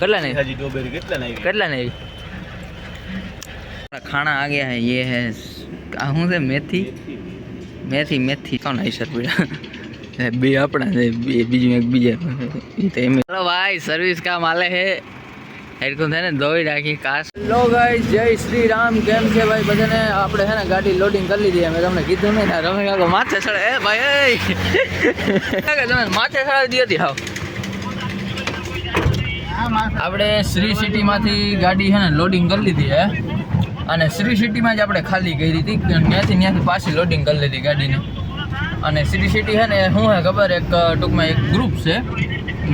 કેટલા નહીં હાજી ડોબેરી કેટલા નહીં કેટલા નહીં ખાણા આ ગયા હે યે હે આ હું છે મેથી? મેથી મેથી. તો નહીં સર પીડા બે આપણા છે બે બીજું એક બીજા તો એમ ચલો ભાઈ સર્વિસ કામ આલે હે? હેડકું થાય ને દોઈ રાખી કાશ લો ગાઈસ જય શ્રી રામ. કેમ છે ભાઈ બધાને? આપણે હે ને ગાડી લોડિંગ કરી લીધી. મેં તમને કીધું ને રમે કાકો માથે ચડે એ ભાઈ તમે માથે ચડાવી દીધી હતી હાવ. આપણે શ્રી સિટીમાંથી ગાડી છે ને લોડિંગ કરી લીધી છે. અને શ્રી સિટીમાં જ આપણે ખાલી કરી હતી. ત્યાંથી ત્યાંથી પાછી લોડિંગ કરી લીધી ગાડીને. અને શ્રી સિટી છે ને, શું છે ખબર? એક ટૂંકમાં એક ગ્રુપ છે.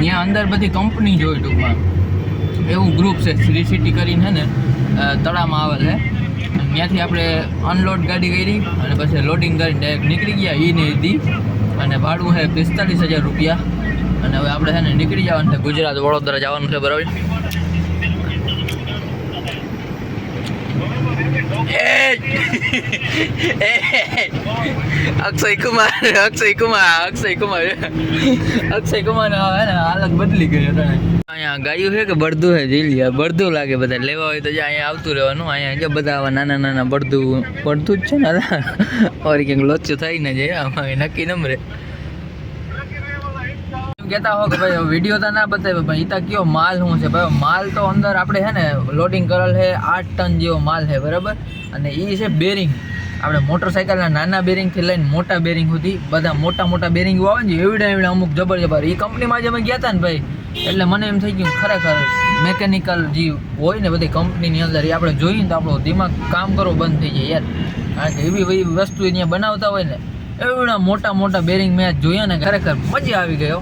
ત્યાં અંદર બધી કંપની જ હોય ટૂંકમાં. એવું ગ્રુપ છે શ્રી સિટી કરીને છે ને તળામાં આવેલ છે. ત્યાંથી આપણે અનલોડ ગાડી કરી અને પછી લોડિંગ કરીને ડાયરેક્ટ નીકળી ગયા. એ નહીં હતી. અને ભાડું છે પિસ્તાલીસ હજાર રૂપિયા. અને હવે આપણે છે ને નીકળી જવાનું છે ગુજરાત વડોદરા જવાનું છે બરાબર? અક્ષય કુમાર અક્ષય કુમાર અક્ષય કુમાર. અક્ષય કુમાર હવે ને બદલી ગઈ અટાણે. અહીંયા ગાયું છે કે બળદું છે? જીલિયા બળદું લાગે બધા લેવા હોય તો અહીંયા આવતું રહેવાનું. અહીંયા જો બધા આવા નાના નાના બળદું બળદું જ છે ને. ઓર ક્યાંક લોચું થાય ને જાય આમાં નક્કી નમરે. કહેતા હો કે ભાઈ વીડિયો તો ના બતાવ્યો ભાઈ તા કયો માલ શું છે? ભાઈ, માલ તો અંદર આપણે છે ને લોડિંગ કરેલ છે, આઠ ટન જેવો માલ છે, બરાબર? અને એ છે બેરિંગ આપણે મોટરસાઇકલના નાના બેરિંગથી લઈને મોટા બેરિંગ સુધી બધા મોટા મોટા બેરિંગ આવે ને, એવડા એવડા અમુક જબર જબર એ કંપનીમાં જે અમે ગયા હતા ને ભાઈ, એટલે મને એમ થઈ ગયું ખરેખર મેકેનિકલ જે હોય ને, બધી કંપનીની અંદર એ આપણે જોઈએ તો આપણો દિમાગ કામ કરવો બંધ થઈ જાય યાર. કારણ કે એવી એવી વસ્તુ અહીંયા બનાવતા હોય ને, એવડા મોટા મોટા બેરિંગ મેં જોયા ને, ખરેખર મજા આવી ગયો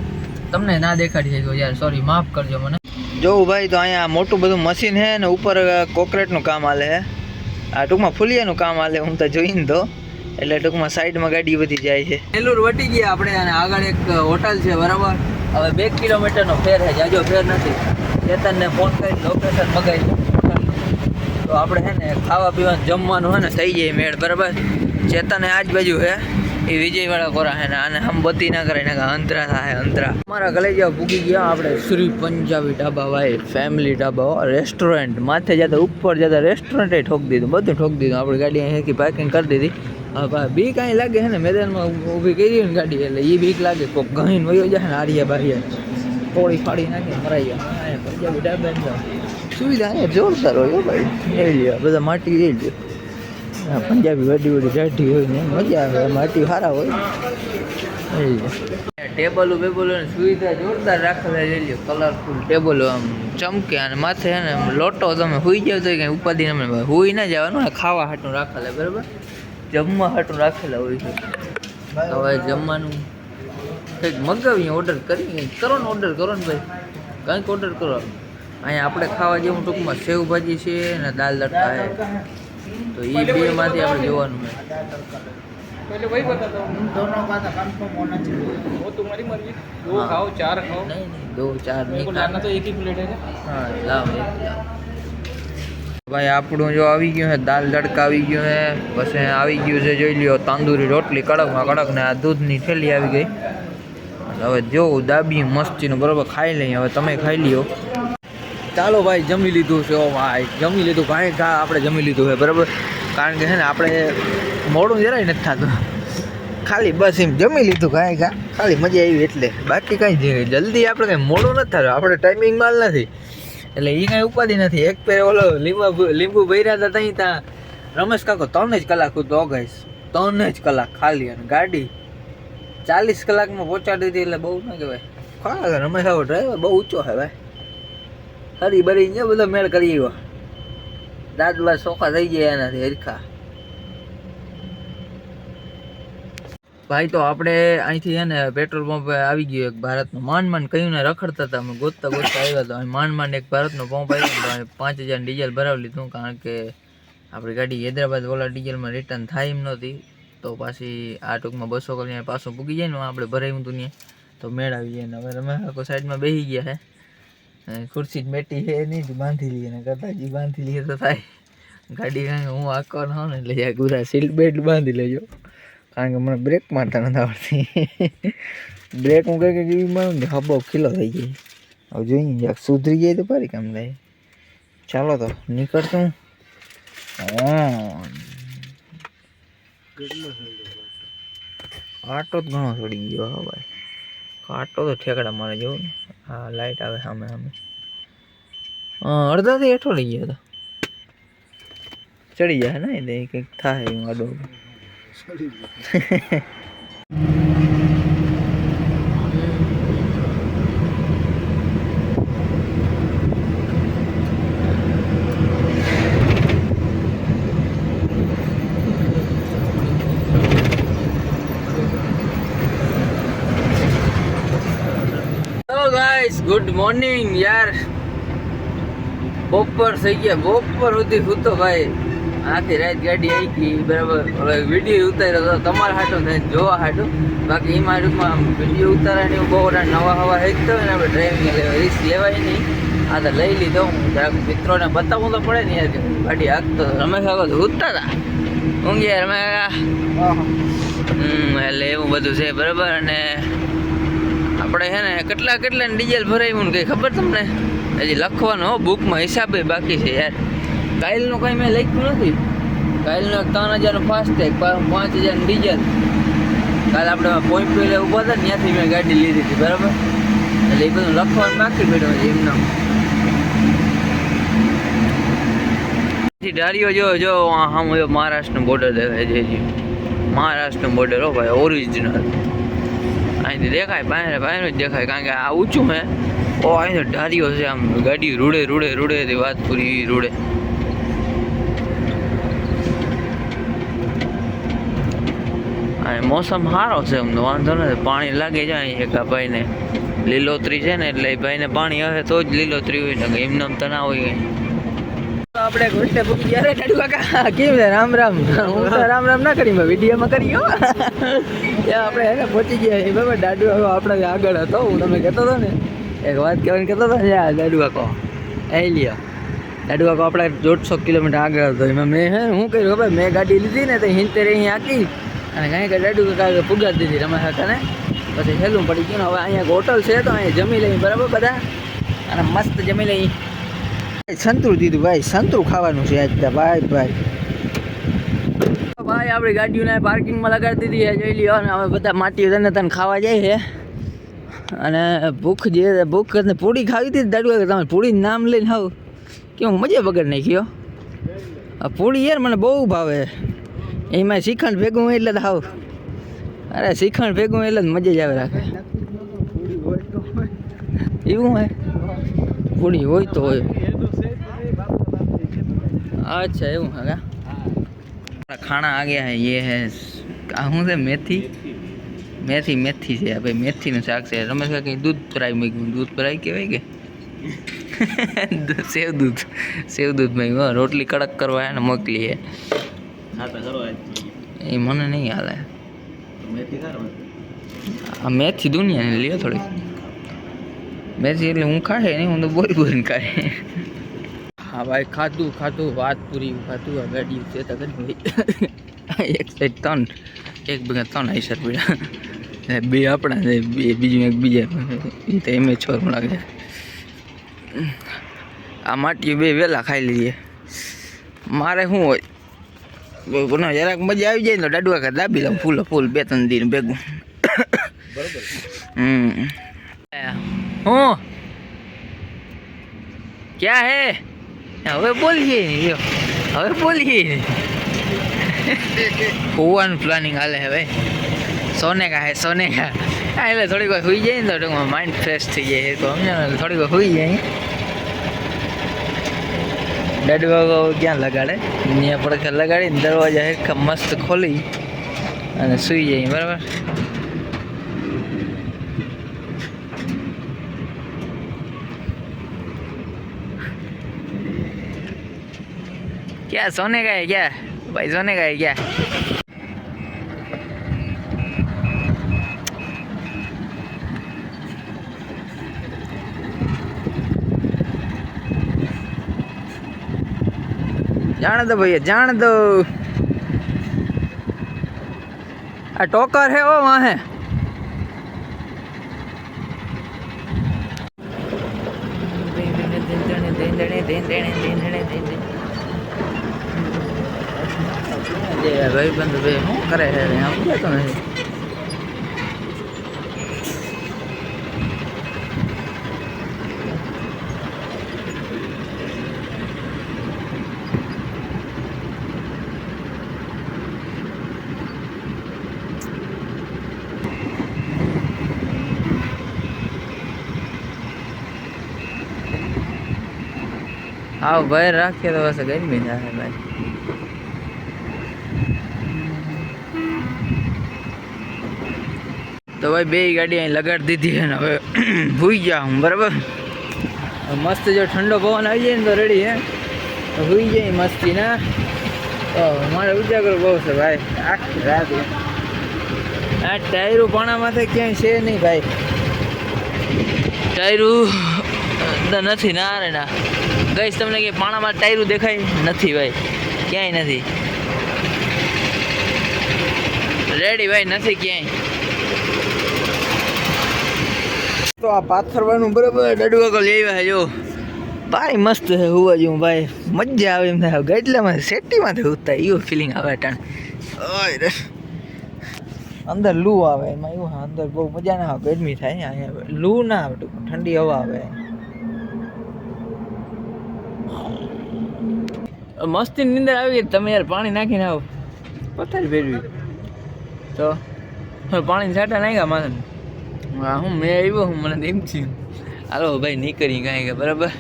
તમને ના દેખાડી શક્યો યાર સોરી માફ કરજો મને. જોઉં ભાઈ તો અહીંયા મોટું બધું મશીન છે ને ઉપર કોકરેટનું કામ હાલે છે. આ ટૂંકમાં ફુલિયાનું કામ હાલે હું તો જોઈને તો. એટલે ટૂંકમાં સાઈડમાં ગાડી બધી જાય છે. એલુર વટી ગયા આપણે અને આગળ એક હોટલ છે બરાબર? હવે બે કિલોમીટરનો ફેર છે જાજો ફેર નથી. ચેતનને ફોન કરી લોકેશન મગાવી તો આપણે છે ને ખાવા પીવાનું જમવાનું છે ને થઈ જાય મેળ બરાબર? ચેતન આજ બાજુ છે. એ વિજયવાળા કોરા છે ને આને હમ બત્તી ના કરે ને અંતરા થાય અંતરા. અમારા કલેજા પૂગી ગયા આપણે શ્રી પંજાબી ઢાબા ભાઈ ફેમિલી ઢાબા રેસ્ટોરન્ટ માથે જતા ઉપર જતા રેસ્ટોરન્ટે ઠોક દીધું બધું ઠોક દીધું. આપણી ગાડી અહીંયાથી પાર્કિંગ કરી દીધી. હવે ભાઈ બીક અહીં લાગે છે ને મેદાનમાં ઊભી કરી ને ગાડી એટલે એ બીક લાગે. કોક ગહીને વયો જાય ને હારિયા બારિયા. થોડી ફાડી નાખીને મરાઈ ગયા અહીંયા પંજાબી ઢાબા ને સુવિધા અહીંયા જોરદાર હોય હો ભાઈ. લઈ લ્યો બધા માટી લઈ લ્યો. હા, પંજાબી વડી વડી રાઢી હોય ને મજા આવે માટી સારા હોય. ટેબલો બેબલો સુવિધા જોરદાર રાખેલા લઈ લ્યો કલરફુલ ટેબલો આમ ચમકે અને માથે છે ને લોટો તમે હુઈ જાવ તો કંઈ ઉપાધિ અમે હુઈ ના જવાનું ને ખાવા હાટું રાખેલા બરાબર? જમવા હાટું રાખેલા હોય છે. હવે જમવાનું કંઈક મગાવીએ ઓર્ડર કરી કંઈક કરો ને ઓર્ડર કરો ને ભાઈ. કંઈક ઓર્ડર કરો. અહીંયા આપણે ખાવા જેવું ટૂંકમાં સેવ ભાજી છે ને દાલ તડકા છે તો એ બેમાંથી આપણે જોવાનું છે दोनों का तो कंफर्म होना चाहिए वो तुम्हारी मर्जी दो हाँ। खाओ चार खाओ નહીં નહીં દો ચાર मेरे को નહીં लाना तो एक ही प्लेट है હા લાવ એક લાવ. ભાઈ આપણું જો આવી ગયું છે દાલ તડકા આવી ગયું છે પછી આવી ગયું છે જોઈ લ્યો તાંદુરી રોટલી કડકમાં કડક ને આ દૂધની થેલી આવી ગઈ અને હવે જોવું દાબી મસ્તીનું બરોબર ખાઈ લઈએ હવે તમે ખાઈ લ્યો ચાલો ભાઈ, જમી લીધું છે, ઓ ભાઈ, જમી લીધું. કાંઈ ઘા આપણે જમી લીધું છે, બરાબર? કારણ કે છે ને, આપણે મોડું જરાય નથી થતું. ખાલી બસ એમ જમી લીધું, કાંઈ ઘા ખાલી મજા આવી એટલે. બાકી કાંઈ જલ્દી આપણે કાંઈ મોડું નથી થતું. આપણે ટાઈમિંગ માલ નથી. એટલે એ કાંઈ ઉપાધિ નથી. એક પે ઓલો લીંબુ લીંબુ ભર્યા હતા ત્યાં ત્યાં રમેશ કાકો, ત્રણ જ કલાક હું તો ગઈશ ત્રણ જ કલાક ખાલી અને ગાડી ચાલીસ કલાકમાં પહોંચાડી દીધી એટલે બહુ ના કહેવાય. ખરા રમેશ આવો ડ્રાઈવર બહુ ઊંચો છે ભાઈ? હરી બરી ને બધો મેળ કરી ગયો દાંત બાદ સોખા થઈ ગયા એનાથી હરખા. ભાઈ તો આપણે અહીંથી છે ને પેટ્રોલ પંપ આવી ગયો એક ભારતનો. માંડ માંડ કહ્યું ને રખડતા હતા. અમે ગોતતા ગોતતા આવ્યા હતા માંડ માંડ એક ભારતનો પંપ આવ્યો તો અમે પાંચ હજાર ડીઝલ ભરાવી લીધું કારણ કે આપણી ગાડી હૈદરાબાદ ઓલા ડીઝલમાં રિટર્ન થાય એમ નહોતી. તો પાછી આ ટૂંકમાં બસો કરીને પાછું પૂગી જાય ને આપણે ભરાયું હતું ને તો મેળ આવી જાય ને. હવે અમે આખો સાઈડમાં બેસી ગયા છે. ખુરશી જ મેટી છે નહીં જ બાંધી લઈએ, ને કરતા જ બાંધી લઈએ તો થાય. ગાડી કાંઈ હું આકો ન હોઉં ને, એટલે યાર ગુરા સીટ બેલ્ટ બાંધી લેજો. કારણ કે મને બ્રેક મારતા નથી આવડતી. બ્રેક હું કંઈક એવી મારું ને હબો ખીલો થઈ જાય હવે જોઈએ, જરાક સુધરી જાય તો ફરી કામ થાય. ચાલો તો નીકળતું કાંટો જ ઘણો ચડી ગયો, હા ભાઈ. કાંટો તો ઠેકડા મારે જોવું ને. હા લાઇટ આવે સામે સામે. અડધાથી હેઠો લઈ ગયો તો. ચડી જાય ને કંઈક થાય આડો હેલો ગાઈસ ગુડ મોર્નિંગ યાર. બપોર થઈ ગયા. બપોર સુધી સૂતો ભાઈ આખી રાત ગાડી આવી ગઈ બરાબર. હવે વીડિયો ઉતાર્યો તો તમારા હાટો થાય જોવા હાટો. બાકી એ ટૂંકમાં વીડિયો ઉતારવાની બહુ નવા હવા હેકતો હોય ને આપણે ડ્રાઇવિંગ લેવા. રિસ્ક લેવાય નહીં. આ તો લઈ લીધો હું. જરાક મિત્રોને બતાવવું તો પડે ને યાર ગાડી હાકતો. રમેશ આગળ ઉતતા હતા ઊંઘી રમે એટલે એવું બધું છે. બરાબર. અને આપણે છે ને કેટલા કેટલા ડીઝલ ભરાયું ને કંઈ ખબર તમને? હજી લખવાનું હો બુકમાં હિસાબે બાકી છે યાર. કાલનું કંઈ મેં લખ્યું નથી. કાલનું એક ત્રણ હજારનું ફાસ્ટેગ પાંચ હજારનું ડીઝલ. કાલે આપણે પોઈન્ટ પે ઊભા હતા ને, ત્યાંથી મેં ગાડી લીધી હતી, બરાબર? એટલે એ બધું લખવાનું બાકી પડ્યું છે એમનો. ડાળીઓ જો જો, આમ મહારાષ્ટ્રનું બોર્ડર દેખાય છે હજી. મહારાષ્ટ્રનું બોર્ડર હો ભાઈ ઓરિજિનલ અહીંથી દેખાય, બહાર બહાર જ દેખાય, કારણ કે આ ઊંચું હે. ઓ અહીંથી ઢારીઓ છે આમ ગાડી રૂડે રૂડે રૂડે, તે વાત પૂરી રૂડે. અને મોસમ સારો છે એમ તો, વાંધો નથી, પાણી લાગે જાય એક આ ભાઈને. લીલોતરી છે ને, એટલે એ ભાઈને પાણી આવે તો જ લીલોતરી હોય ને એમને એમ તો ના હોય કંઈ આપણે ગોષ્ઠે પૂકી ગયા રે ડાડુ કાકા કેમ છે? રામ રામ. હું તો રામ રામ ના કરી મેં વિડીયોમાં કરી ત્યાં આપણે એને પહોંચી ગયા એ બરાબર? દાડુ હવે આપણે આગળ હતો, હું તમે કહેતો હતો ને, એક વાત કહેવાની કહેતો હતો ને, આ દાડુ કાકો એ લ્યો. દાડુ કાકો આપણે દોઢસો કિલોમીટર આગળ હતો. એમાં મેં હે ને શું કર્યું ખબર? મેં ગાડી લીધી ને, તો હિંતેર અહીં હાકી અને કાંઈ કે દાડુ કાકા પુગાડી દીધી રમા કાકાને. પછી હેલું પડી ગયું ને, હવે અહીંયા હોટલ છે તો અહીંયા જમી લઈ બરાબર બધા? અને મસ્ત જમી લઈ સંતરું દીધું ભાઈ સંતરું ખાવાનું છે આજ તો ભાઈ ભાઈ. ભાઈ આપણી ગાડીઓને પાર્કિંગમાં લગાડી દીધી છે જોઈ લ્યો. અને હવે બધા માટીઓ તને તને ખાવા જાય છે. અને ભૂખ જે ભૂખ ને પૂરી ખાવી હતી દાડુ કે તમે પૂરી નામ લઈને હાવ કેવું મજા વગર નાખ્યો. આ પૂરી યાર મને બહુ ભાવે. એમાં શ્રીખંડ ભેગું હોય એટલે જ હાવ. અરે શ્રીખંડ ભેગું એટલે જ મજા જ આવે રાખે. એવું હોય? પૂરી હોય તો હોય. અચ્છા એવું હા ખાણા આ ગયા હે યે હે આ શું છે મેથી? મેથી મેથી છે ભાઈ મેથીનું શાક છે. રમેશ કઈ દૂધ ફ્રાય મૂક્યું દૂધ ફ્રાય કહેવાય કે? સેવ દૂધ. સેવ દૂધ મૂક્યું રોટલી કડક કરવા એને મોકલીએ એ મને નહીં હાલે આ મેથી દુનિયાને લ્યો થોડી મેથી એટલે હું ખાશે નહીં હું તો બોરી બોરીને ખાય. હા ભાઈ ખાધું ખાધું વાત પૂરી ખાધું આ ગાડી છે તો કરી એક સાઈડ ત્રણ એક ભેગા ત્રણ આઈસર એટલે બે આપણા છે બે બીજું એક બીજા. એ તો એમ છોરું લાગે. આ માટી બે વહેલા ખાઈ લઈએ. મારે શું હોય? બહુ જરાક મજા આવી જાય ને તો દાડુઆ કે દાબી લઉં ફૂલ ફૂલ બે ત્રણ દિન ભેગું. હમ. હું? ક્યાં હે? હવે બોલીએ. હવે બોલીએ હોવાનું પ્લાનિંગ હાલે હવે. સોને કા હે સોને કા. હા એટલે થોડીક વાર સુઈ જાય ને તો ટૂંકમાં માઇન્ડ ફ્રેશ થઈ જાય તો સમજો થોડીક વાર સુઈ જાય. ડડવાગો ક્યાં લગાડે? ત્યાં પડખે લગાડીને દરવાજા હેરખા મસ્ત ખોલી અને સુઈ જાય બરાબર? क्या सोने का है क्या भाई सोने का है क्या जाने दो भैया जाने दो आ टोकर है वो वहाँ है ભાઈ બંધ ભાઈ શું કરે છે આમ તો નથી આવ ભાઈ રાખીએ તો બસ ગરમી થાય ભાઈ તો ભાઈ બે ગાડી અહીં લગાડી દીધી છે ને હવે ભૂઈ ગયા હું, બરાબર? મસ્ત જો ઠંડો પવન આવી જાય ને તો રેડી હે. ભૂઈ જાય મસ્તી, ના? તો મારે ઉજાગર બહુ છે ભાઈ. આખી રાત આ ટાયરું પાણામાંથી ક્યાંય છે નહીં ભાઈ. ટાયરું નથી, ના રે, ના. ગઈશ તમને કે પાણામાં ટાયરું દેખાય નથી ભાઈ. ક્યાંય નથી. રેડી ભાઈ, નથી ક્યાંય. તો આ પાથરવાનું બરાબર ડડવાકો લેવા જો. ભાઈ મસ્ત છે હોવા જેવું, ભાઈ. મજા આવે એમ થાય. ગેટલામાં સેટીમાંથી ઉતતા એવું ફિલિંગ આવે અટાણ ઓય અંદર લૂ આવે એમાં એવું હા, અંદર બહુ મજા ના આવે, ગરમી થાય અહીંયા. લૂ ના આવે ટૂંક ઠંડી હવા આવે. મસ્તી નીંદર આવી ગઈ તમે યાર પાણી નાખીને આવો. પથારી ફેરવી તો પાણી છાંટા નાખ્યા માથે. હા મેં આવ્યો, હું મને એમ થયું. હાલો, ભાઈ, નીકળી કાંઈ કે, બરાબર?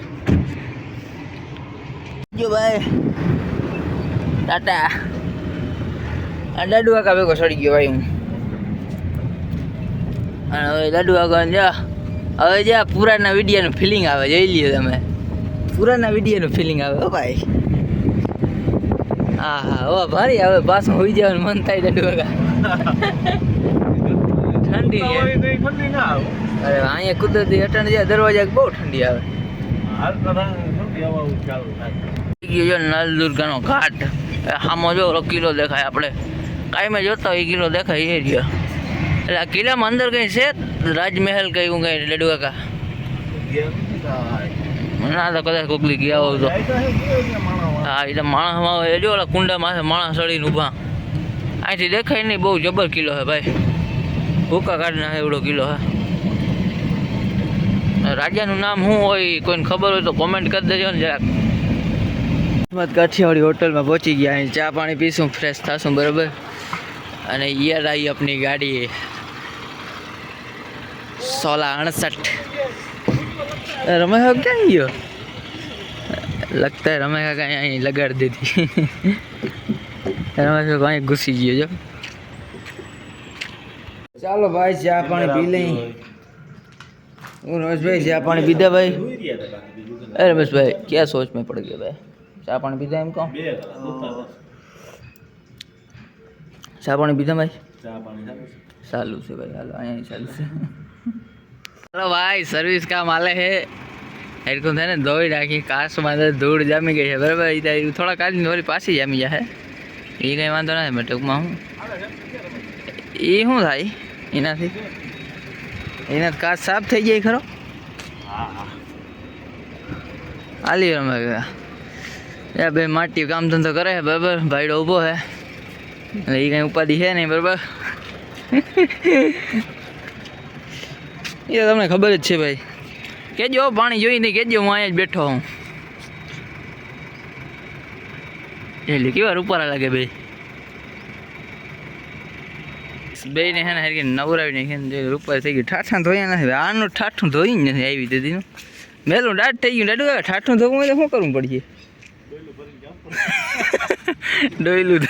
જો ભાઈ, ટાટા. આ કાકા ભેગો સડી ગયો ભાઈ હું. અને હવે દાડુ કાકા જા. હવે જા, પુરાના વિડીયાનું ફિલિંગ આવે, જોઈ લ્યો તમે. પુરાના વિડીયાનું ફિલિંગ આવે, હો ભાઈ. હા હા હવે ભારી, હવે પાછું હોઈ જવાનું, મન થાય દાડુ કાકા ઠંડી યાર. ઠંડી ના આવે. અરે અહીંયા કુદરતી અટાણ જાય દરવાજા બહુ ઠંડી આવે. હાલ તો ઠંડી હવા ચાલુ થાય. ગયો જો નલ દુર્ગાનો ઘાટ. એ સામો જો ઓલો કિલ્લો દેખાય આપણે. કાંઈ જોતા હોય એ કિલ્લો દેખાય એ રહ્યો. એટલે આ કિલ્લામાં અંદર કંઈ છે? રાજમહેલ કંઈ એવું કંઈ લડુ કાકા? ના તો કદાચ કોકલી ગયા હોય તો. હા એટલે માણસમાં એ જો ઓલા કુંડામાં માણસ ચડીને ઊભા. અહીંથી દેખાય નહીં બહુ જબર કિલ્લો છે ભાઈ. ભૂકા કાઢી નાખે એવડો કિલો હા. રાજાનું નામ શું હોય કોઈને ખબર હોય તો કોમેન્ટ કરી દેજો ને જરાક. કિસ્મત કાઠિયાવાડી હોટલમાં પહોંચી ગયા અહીં. ચા પાણી પીશું ફ્રેશ થશું, બરાબર? અને યાર આવી આપની ગાડી. સોલા અડસઠ. રમેશ ક્યાં ગયો? લગતા રમેશ અહીં લગાડી દીધી. રમેશ અહીં ઘૂસી ગયો, જો. ચાલો ભાઈ ચા પાણી પી લઈ હું રમેશભાઈ ચા પાણી પીધા ભાઈ? અરે રમેશભાઈ ક્યાં સોચ મેં પડ ગયા ભાઈ? ચા પાણી પીધા એમ કહો? ચા પાણી પીધા ભાઈ? ચાલુ છે. ભાઈ હાલો અહીંયા ચાલુ છે. ચાલો ભાઈ સર્વિસ કામ આલે હે એટલું થાય ને દોડી રાખી કાશમાં ધૂળ જામી ગઈ છે. બરાબર એ ત્યાં થોડા કાઢીને વળી પાછી જામી જાય એ કંઈ વાંધો નથી ટૂંકમાં હું. એ શું થાય? એનાથી? એના કાચ સાફ થઈ જાય ખરો? આલી ગયા એ ભાઈ માટી કામ ધંધો કરે છે, બરાબર? ભાઈડો ઊભો છે. એ કંઈ ઉપાધિ છે નહીં, બરાબર? એ તમને ખબર જ છે ભાઈ. કેજો, પાણી જોઈ નહીં, કેજો, હું અહીંયા જ બેઠો હું. એટલે કેવા રૂપારા લાગે ભાઈ? બે ને હે ને હરકી નવરાવી નાખી જે રૂપાર થઈ ગયું. ઠાઠા ધોયા નથી. આનું ઠાઠું ધોઈ જ નથી આવી દીધીનું મેલું દાટ થઈ ગયું. દાડુ ઠાઠું ધોવું તો શું કરવું પડશે? ડોયલું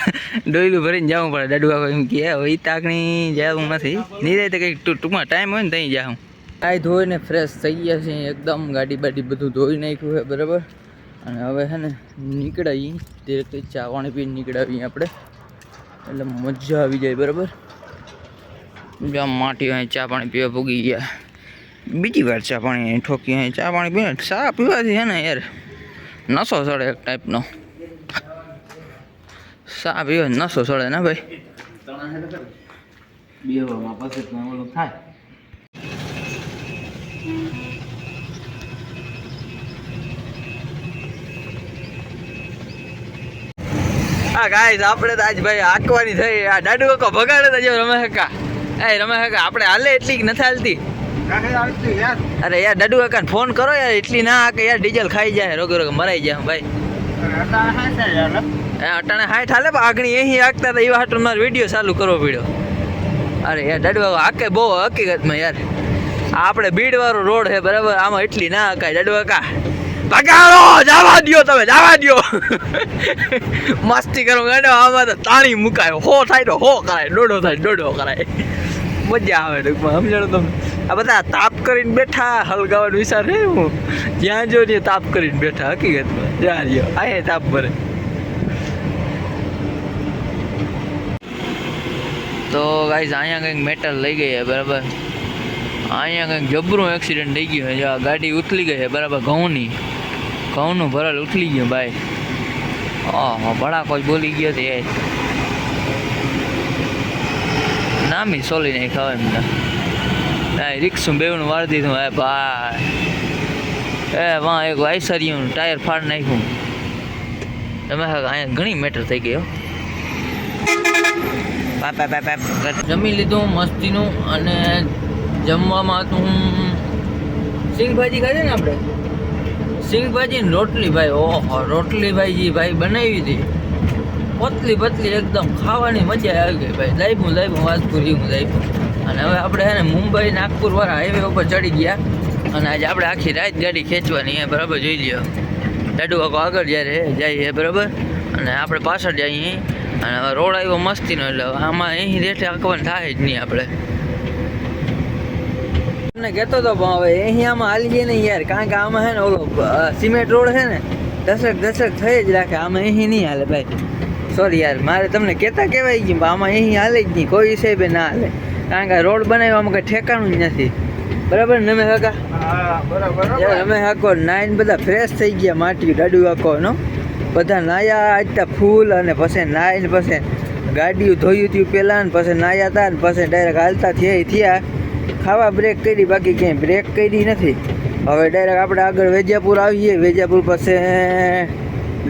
ડોયલું ભરીને જવું પડે. દાડુ આખો એમ કે હવે તાકણી જવું નથી. નિરાય તો કંઈક ટૂંકમાં ટાઈમ હોય ને ત્યાં જાઉં કાંઈ ધોઈને ફ્રેશ થઈ ગયા છે. એકદમ ગાડી બાડી બધું ધોઈ નાખ્યું છે, બરાબર? અને હવે છે ને નીકળાવી તે ચા પાણી પીને નીકળાવીએ આપણે. એટલે મજા આવી જાય, બરાબર? જામ માટી અહીં ચા પાણી પીવા ભૂગી ગયા. બીજી વાર ચા પાણી ઠોકી અહીં ચા પાણી પીને ચા પીવાથી છે ને યાર નસો સડે એક ટાઈપનો ચા પીવા નસો સડે ને ભાઈ? બેવામાં પછી ઓલું થાય. હા ગાઈઝ આપણે તો આજ ભાઈ આંકવાની થઈ. આ દાડુ કાકો ભગાડે તો જેમ રમે હકા. એ રમે હકા આપણે હાલે એટલી નથી હાલતી. અરે યાર દડુ કાકા ફોન કરો યાર એટલી ના કે યાર ડીઝલ ખાઈ જાય રોગે રોગે મરાઈ જાય ભાઈ. અટાણે હાલે પણ આગળ અહીં આગતા હતા એવા હાટું મારો વીડિયો ચાલુ કરવો પડ્યો. અરે યાર દાડુ આકે હાકે બહુ હકીકતમાં યાર. આપણે બીડવાળો રોડ છે બરાબર? આમાં એટલી ના હકાય દાડુ કાકા પગારો જવા દ્યો તમે જવા દ્યો. મસ્તી કરો ગાડો આમાં તો તાણી મુકાય. હો થાય તો હો કરાય દોડો થાય દોડો કરાય. મજા આવે ટૂંકમાં સમજાણો તમે? આ બધા તાપ કરીને બેઠા હલગાવાનો વિચાર છે હું જ્યાં જો ત્યાં તાપ કરીને બેઠા, હકીકતમાં. જ્યાં રહ્યો આ તાપ ભરે. તો ગાઈઝ અહીંયા કંઈક મેટલ લઈ ગઈ છે, બરાબર? અહીંયા કંઈક જબરું એક્સિડન્ટ થઈ ગયું છે જો આ ગાડી ઉથલી ગઈ છે, બરાબર, ઘઉંની. ઘઉંનું ભરલ ઉથલી ગયું, ભાઈ. ઓહો ભડા કોઈ બોલી ગયો તે નામી સોલી નહીં ખાવા એમને ના રિક્ષું બેવનું વાર દીધું હે ભાઈ. એ વાં એક વાયસરિયું ટાયર ફાડ નાખ્યું. તમે અહીંયા ઘણી મેટર થઈ ગયો જમી લીધું મસ્તીનું અને જમવામાં હતું સિંગભાજી ખાધી ને આપણે? સિંગ રોટલી ભાઈ ઓહો રોટલી ભાઈ જી ભાઈ બનાવી હતી. પતલી પતલી એકદમ ખાવાની મજા આવી ગઈ ભાઈ. લાઈબું હું વાજપુર હું લાઈબું અને હવે આપણે છે ને મુંબઈ, નાગપુર વાળા હાઈવે ઉપર ચડી ગયા. અને આજે આપણે આખી રાત ગાડી ખેંચવાની એ બરાબર જોઈ લ્યો. દાડુ કાકો આગળ જ્યારે જઈએ બરાબર? અને આપણે પાછળ જઈએ અને હવે રોડ આવ્યો મસ્તીનો, એટલે આમાં અહીં રેઠે આંકવાનું થાય જ નહીં આપણે. તમને કહેતો હતો પણ હવે અહીં આમાં જઈએ નહીં યાર, કારણ કે આમાં છે ને ઓલો સિમેન્ટ રોડ છે ને દશક દશક થઈ જ રાખે. આમાં અહીં નહીં હાલે ભાઈ. સોરી યાર મારે તમને કહેતા કહેવાય ગયું આમાં અહીં હાલે જ નહીં કોઈ હિસાબે ના હાલે. કારણ કે રોડ બનાવવામાં કંઈ ઠેકાણું જ નથી. બરાબર ને અમે હકા હા બરાબર અમે હાકો નાઈન બધા ફ્રેશ થઈ ગયા માટી ગાડી હાકો નો? બધા નાયા આજતા ફૂલ અને પછી નાઈને પછી ગાડીઓ ધોયું હતું પહેલાં ને પછી નાયા હતા ને પછી ડાયરેક્ટ હાલતા થયા થયા. ખાવા બ્રેક કરી બાકી ક્યાંય બ્રેક કરી નથી. હવે ડાયરેક્ટ આપણે આગળ વેજાપુર આવીએ વેજાપુર પાસે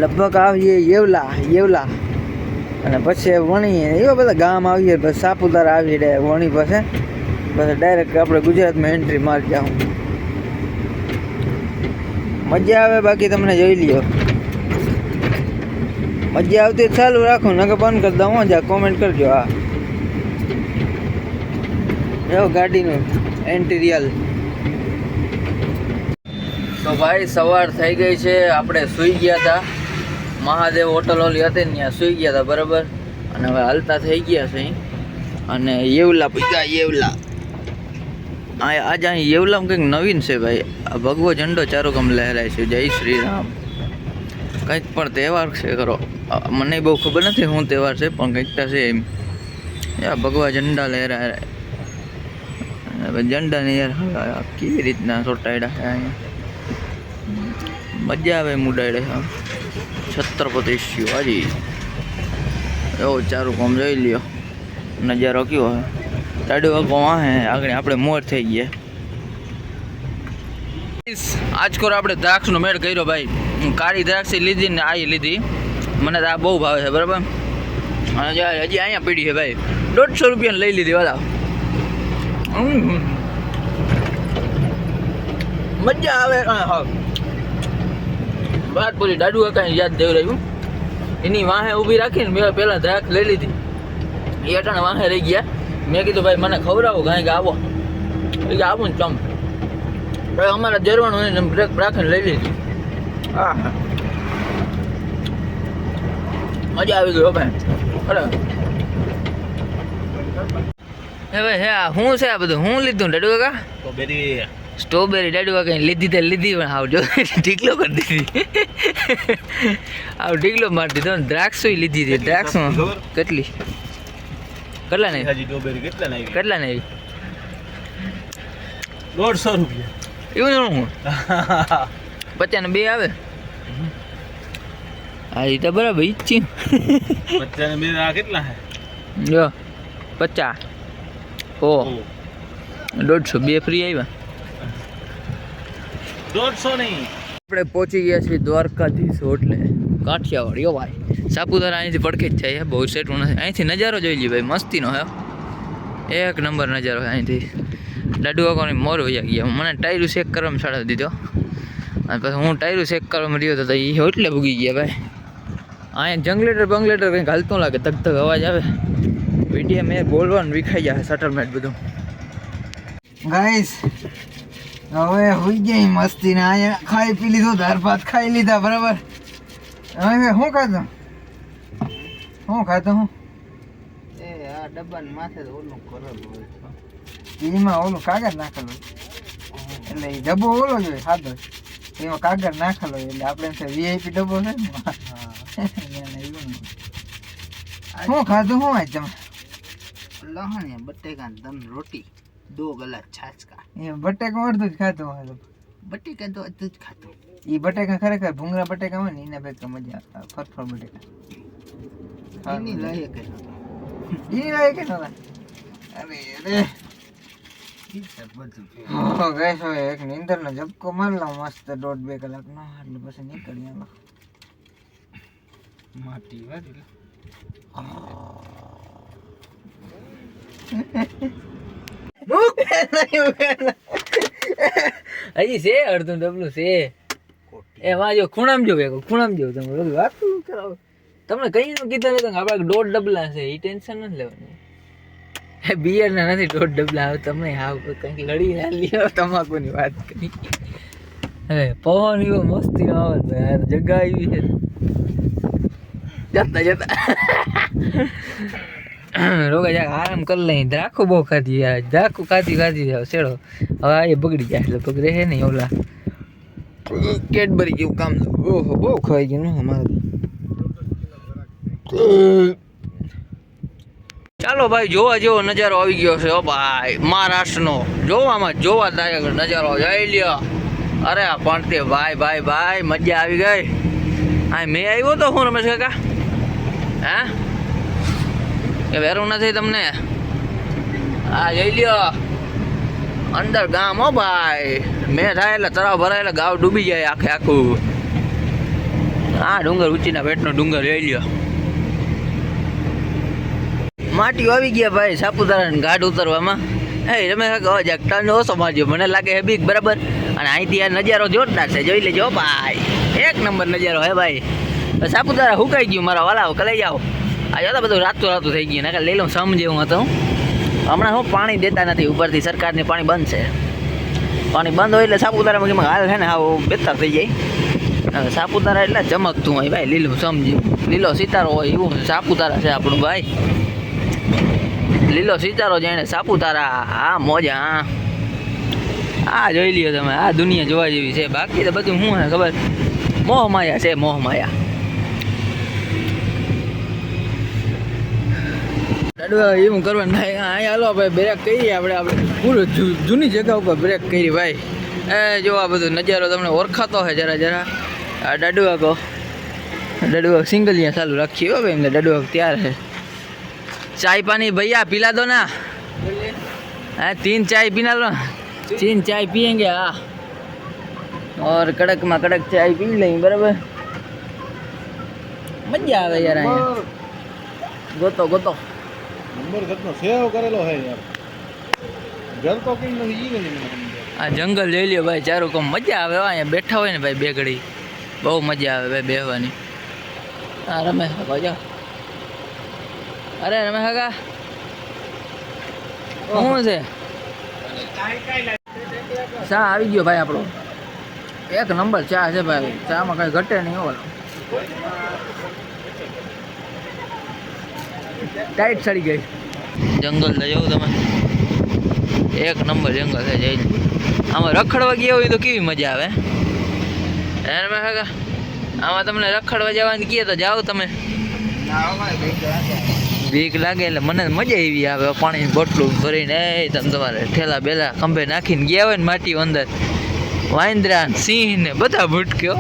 લગભગ આવીએ યેવલા યેવલા. અને પછી વણી એવા બધા ગામ આવીએ પછી સાપુતારા આવી જાય, વણી પાસે પછી ડાયરેક્ટ આપણે ગુજરાતમાં એન્ટ્રી મારી જાઉં મજા આવે બાકી તમને જોઈ લ્યો. મજા આવતી ચાલુ રાખો, નકર બંધ કરી દઉં જા કોમેન્ટ કરજો, હા. જો ગાડીનું એન્ટિરિયલ તો ભાઈ, સવાર થઈ ગઈ છે, આપણે સૂઈ ગયા હતા. મહાદેવ હોટલ ઓલી હતી ને ત્યાં સુઈ ગયા હતા, બરાબર? અને હવે હાલતા થઈ ગયા છે. અને યેવલા પૈસા યેવલા. આ આજે અહીં યેવલામાં કંઈક નવીન છે ભાઈ. આ ભગવો ઝંડો ચારો કમ લહેરાય છે. જય શ્રી રામ કંઈક પણ તહેવાર છે ખરો. મને બહુ ખબર નથી શું તહેવાર છે, પણ કંઈક તો છે એમ. ભગવા ઝંડા લહેરાય. હવે ઝંડાને યાર કેવી રીતના ચોટાડ્યા છે અહીંયા. મજા આવે મુડાડે આમ છત્રપતિ શિવાજી એવો ચારું કોમ જોઈ લ્યો. નજારો કયો હે ટાડો વાગો હે આગળ આપણે મોર થઈ ગયા. આજકોર આપણે દ્રાક્ષનો મેળ કર્યો ભાઈ. કાળી દ્રાક્ષ લીધી ને આ લીધી. મને આ બહુ ભાવે છે, બરાબર? અને હજી અહીંયા પીડી છે ભાઈ. દોઢસો રૂપિયા લઈ લીધી વાલા. મજા આવે હા. વાત બોલી દાડુ કાંઈ યાદ દેવ રહ્યું. એની વાહે ઊભી રાખીને મેં પહેલાં દ્રાક્ષ લઈ લીધી. એ અટાણે વાહે રહી ગયા. મેં કીધું ભાઈ મને ખવડાવો કાંઈ કે આવો. એ કે આવું ને ચમ. ભાઈ અમારા જરવાનું એને બ્રેક રાખીને લઈ લીધી. હા હા મજા આવી ગઈ હો ભાઈ. અરે. હે ભાઈ હે આ શું છે આ બધું? હું લીધું ડડુ કાકા સ્ટ્રોબેરી ડડુ કંઈ લીધી તે લીધી પણ આવ જો ઢીકલો કરી દીધી. આવ ઢીકલો મારી દીધો ને દ્રાક્ષો લીધી હતી. દ્રાક્ષ કેટલી? કેટલા નહીં કેટલા નહીં દોઢસો રૂપિયા. એવું શું પચાસ ને બે આવે? હા એ તો બરાબર ઈચ્છી બચ્ચાને બે આ કેટલા હે? જો પચાસ ઓ. દોઢસો બે ફ્રી આવ્યા. દોઢસો નહીં. આપણે પહોંચી ગયા છીએ દ્વારકાધીશ હોટલે. કાઠિયાવાડ યો ભાઈ. સાપુતારા અહીંથી પડખે જ છે બહુ સેટું નથી. અહીંથી નજારો જોઈ લઈએ ભાઈ મસ્તીનો હે એક નંબર નજારો અહીંથી. લાડુ કાકોની મોર વૈયા ગયા મને ટાયરું ચેક કરવામાં ચડાવી દીધો. અને પછી હું ટાયરું ચેક કરવામાં રહ્યો તો તો એ એટલે ભૂગી ગયા ભાઈ. અહીંયા જંગલેટર બંગલેટર કંઈક હાલતું લાગે તક તક અવાજ આવે. વીડિયો મેં બોલવાનું વિખાઈ જાય સેટલમેન્ટ બધું ગાઈસ હવે હોઈ ગઈ મસ્તી ને અહીંયા ખાઈ પી લીધું દાળ ભાત ખાઈ લીધા બરાબર? હવે શું ખાતો શું ખાધું હું? એ આ ડબ્બાને માથે તો ઓલું કરેલું હોય એમાં ઓલું કાગળ નાખેલું એટલે એ ડબ્બો ઓલો જ હોય સાદો એમાં કાગળ નાખેલો એટલે આપણે છે વીઆઈપી ડબ્બો છે ને. શું ખાધું શું આજ તમે? લહણ બટેકા દમ રોટી. દો ગલા છાચકા. का એ બટેકા અડધું જ ખાતો હોય બટેકા તો અધું જ ખાતો એ બટેકા ખરેખર ભૂંગળા બટેકા હોય ને એના ભેગા મજા ફરફર બટેકા. એની લહે કે ઈ લાગે કે અરે અરે. ગેસ હવે એક નીંદર નો ઝબકો માર લઉં મસ્ત દોઢ બે કલાક નો એટલે પછી નીકળી આલો માટી વાળી. હજી છે અડધું ડબલું છે. એમાં જો ખૂણામ જો ભેગો ખૂણામ જો તમે. બધું વાત કરાવો? તમને કઈ નું કીધું નતું કે આપણે દોઢ ડબલા છે એ ટેન્શન નથી લેવાનું. બિયર ના નથી દોઢ ડબલા આવે તમે હાવ કંઈક લડી ના લ્યો તમાકુની વાત કરી. હવે પવન એવો મસ્તી આવે તો યાર જગા આવી છે. જતા જતા. રોગા જાય આરામ કરી લઈ દ્રાખું બહુ ખાધી યાર દ્રાખું ખાધી ખાધી જાવ શેડો. હવે એ બગડી જાય એટલે બગડે છે નહીં ઓલા. કેડબરી જેવું કામ. ઓહો, બહુ ખાઈ ગયું ને અમારે ચાલો ભાઈ, જોવા જેવો નજારો આવી ગયો છે. ઓ ભાઈ, મહારાષ્ટ્રનો. જોવામાં જોવા લાયક નજારો. જઈ લ્યો. અરે પણ તે ભાઈ ભાઈ ભાઈ, મજા આવી ગઈ. આ મેં આવ્યો તો હું રમેશ કાકા? હા? કે વેરું નથી તમને? આ જઈ લ્યો. અંદર ગામ હો ભાઈ. મેં થાય એટલે તળાવ ભરાય એટલે ગાવ ડૂબી જાય આખે આખું. આ ડુંગર ઉચીના પેટનો ડુંગર લઈ લ્યો. માટી આવી ગયા ભાઈ સાપુતારા ઘાટ ઉતરવામાં. હે કહો જાક ટન ઓછો મારજો મને લાગે હે બીક, બરાબર? અને અહીંથી આ નજારો જોરદાર છે, જોઈ લેજો ભાઈ. એક નંબર નજારો હે ભાઈ. સાપુતારા હુકાઈ ગયું મારા વાલાઓ કલાઈ જાઓ આ જતા બધું રાતું રાતું થઈ ગયું ને લઈ લઉં સમ જેવું હતું. હમણાં શું પાણી દેતા નથી ઉપરથી, સરકારની પાણી બંધ છે. પાણી બંધ હોય એટલે સાપુતારામાં કેમ હાલ છે ને હાવ બેતાર થઈ જાય. સાપુતારા એટલે ચમકતું હોય ભાઈ, લીલું સમજી. લીલો સિતારો હોય, એવું સાપુતારા છે આપણું ભાઈ. લીલો સિતારો જાણે સાપુતારા હા મોજા હા આ જોઈ લ્યો તમે, આ દુનિયા જોવા જેવી છે. બાકી તો બધું શું ખબર. મોહ માયા છે મોહ એવું કરવાનું થાય અહીંયા હાલો ભાઈ બ્રેક કરીએ આપણે આપણે પૂરું જૂ- જૂની જગ્યા ઉપર બ્રેક કરી ભાઈ એ જો આ બધું નજારો તમને ઓળખાતો હોય જરા જરા આ દાડુઆ કહો દાડુઆ સિંગલ અહીંયા ચાલુ રાખીએ હો ભાઈ એમને દાડુઆ તૈયાર છે चाय पानी भैया पिला दो ना हाँ तीन चाय पीना लो तीन चाय पियेंगे हाँ और कड़क में कड़क चाय पी लेंगे बराबर मजा આવે યાર અહીંયા ગોતો ગોતો સેવ કરેલો હે યાર. ઘર તો કઈ નથી નથી આ જંગલ લઈ લ્યો ભાઈ ચારું કોમ મજા આવે અહીંયા બેઠા હોય ને ભાઈ બે ઘડી બહુ મજા આવે ભાઈ બેહવાની. હા રમેશ ભાઈ અરે રમેશ કાકા. શું છે? ચા આવી ગયો ભાઈ આપણો. એક નંબર ચા છે ભાઈ. ચામાં કઈ ઘટે નહીં ઓલો ટાઈટ ચડી ગઈ. જંગલ તો જવું તમે. એક નંબર જંગલ છે જઈ આમાં રખડવા ગયા હોય તો કેવી મજા આવે આમાં તમને રખડવા જવાની કહે તો જાઓ તમે. બીક લાગે એટલે મને મજા એવી આવે, પાણીની બોટલું ભરીને, એ તમે તમારે ઠેલા બેલા ખંભે નાખીને ગયા હોય ને માટી અંદર. વાંદરા સિંહ ને બધા ભૂટક્યો.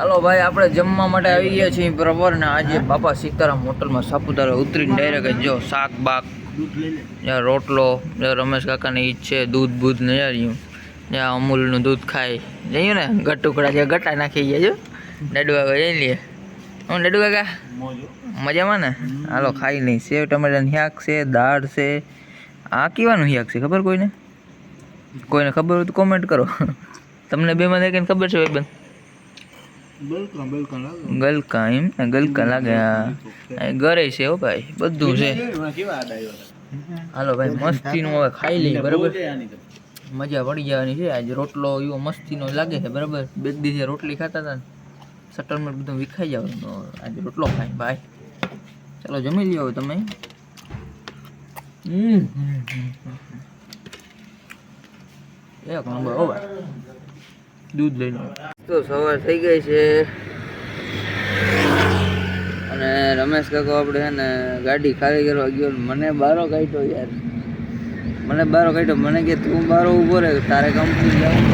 ચાલો ભાઈ, આપણે જમવા માટે આવી ગયા છીએ બરાબર ને આજે બાપા સીતારામ હોટલમાં સાપુતારા ઉતરીને ડાયરેક્ટ જો શાક, બાક જ્યાં રોટલો જ્યાં રમેશ કાકાની ઈજ છે દૂધ, બૂધ નજાર્યું જ્યાં અમૂલનું દૂધ ખાય. જઈએ ને ગટુકડા જે ગટા નાખી ગયા જો. ડડુ જઈ લઈએ હું, ડડુ કાકા? મજામાં ને? હાલો, ખાઈ નહીં સેવ, ટમેટાનું શાક છે, દાળ છે. આ કેવાનું શાક છે, ખબર કોઈને? કોઈને ખબર હોય તો કોમેન્ટ કરો. તમને બેમાં દેખીને ખબર છે ભાઈ લાગે ગલકા એમ? ને ગલકા લાગે ગરે છે હો ભાઈ બધું છે. હાલો ભાઈ મસ્તીનું હવે ખાઈ લઈ બરાબર? મજા પડી જવાની છે આજે રોટલો એવો મસ્તીનો લાગે છે બરાબર? બે દિવસે રોટલી ખાતા હતા ને સટલમાં બધું વિખાઈ જવાનું તો આજે રોટલો ખાઈ ભાઈ. ચાલો જમી લ્યો હવે તમે. હમ. એક નંબર હો ભાઈ. દૂધ લઈને તો સવાર થઈ ગઈ છે. અને રમેશ કાકો આપણે છે ને ગાડી ખાલી કરવા ગયો મને બારો કાઢ્યો યાર. મને બારો કાઢ્યો. મને કે તું બારો ઊભો રહે તારે કંપની જવું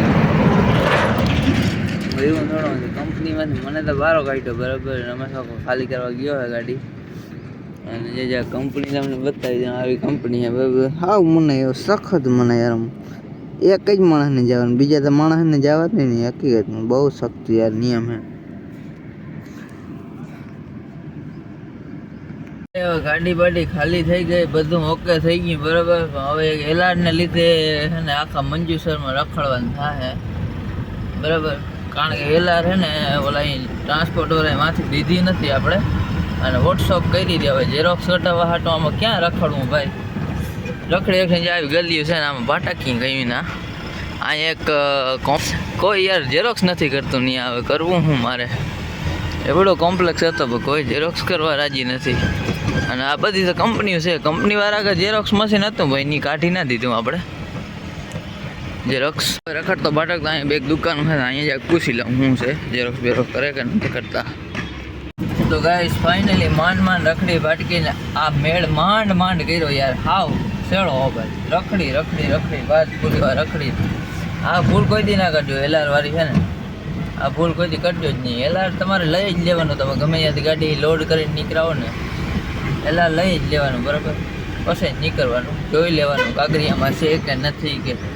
એવું થોડો કંપનીમાંથી મને તો બારો કાઢ્યો બરાબર. રમેશ કાકો ખાલી કરવા ગયો હોય ગાડી. અને જે જે કંપની તમને બતાવી દે આવી કંપની છે બરાબર. હાવ મને એવો સખત મને યાર એક જ માણસને જવાનું, બીજા તો માણસને જવા જ નહીં, હકીકતમાં. બહુ સખ્ત યાર નિયમ હે. ગાડી બાડી ખાલી થઈ ગઈ, બધું ઓકે થઈ ગયું, બરાબર. હવે એલાડને લીધે છે ને આખા મંજુસરમાં રખડવાનું થાય બરાબર. કારણ કે એલાર છે ને, ઓલા ટ્રાન્સપોર્ટ વાળા માંથી દીધી નથી આપણે. અને વોટ્સઅપ કરી દીધી હવે ઝેરોક્સ કટાવવા હાટો આમાં ક્યાં રખડવું ભાઈ? રખડી જે આવી ગલીઓ છે ને આમાં બાટાકી ગયું ના અહીંયા એક કોઈ યાર ઝેરોક્સ નથી કરતું નહીં આવે કરવું હું મારે. એવડો કોમ્પ્લેક્સ હતો પણ કોઈ ઝેરોક્સ કરવા રાજી નથી. અને આ બધી તો કંપનીઓ છે. કંપનીવાળા કે ઝેરોક્સ મશીન હતું ભાઈ, એની કાઢી ના દીધું આપણે. ઝેરોક્સ રખડતો બાટકતો અહીંયા બે એક દુકાન છે અહીંયા જાય પૂછી લઉં શું છે ઝેરોક્સ બેરોક્સ કરે કે નથી કરતા. તો ગાઈસ ફાઇનલી માંડ માંડ રખડી ભાટકીને આ મેળ માંડ માંડ કર્યો યાર. હાવ. સેળો હો ભાઈ. રખડી રખડી રખડી બાદ પૂરી રખડી. આ ભૂલ કોઈ દી ના કરજો એલાર વાળી છે ને. આ ભૂલ કોઈ દી કરજો જ નહીં. એલાર તમારે લઈ જ લેવાનું, તમે ગમે ત્યાંથી ગાડી લોડ કરીને નીકળાવો ને. એલાર લઈ જ લેવાનું, બરાબર? પછી જ નીકળવાનું, જોઈ લેવાનું કાગરિયામાં છે કે નથી કે.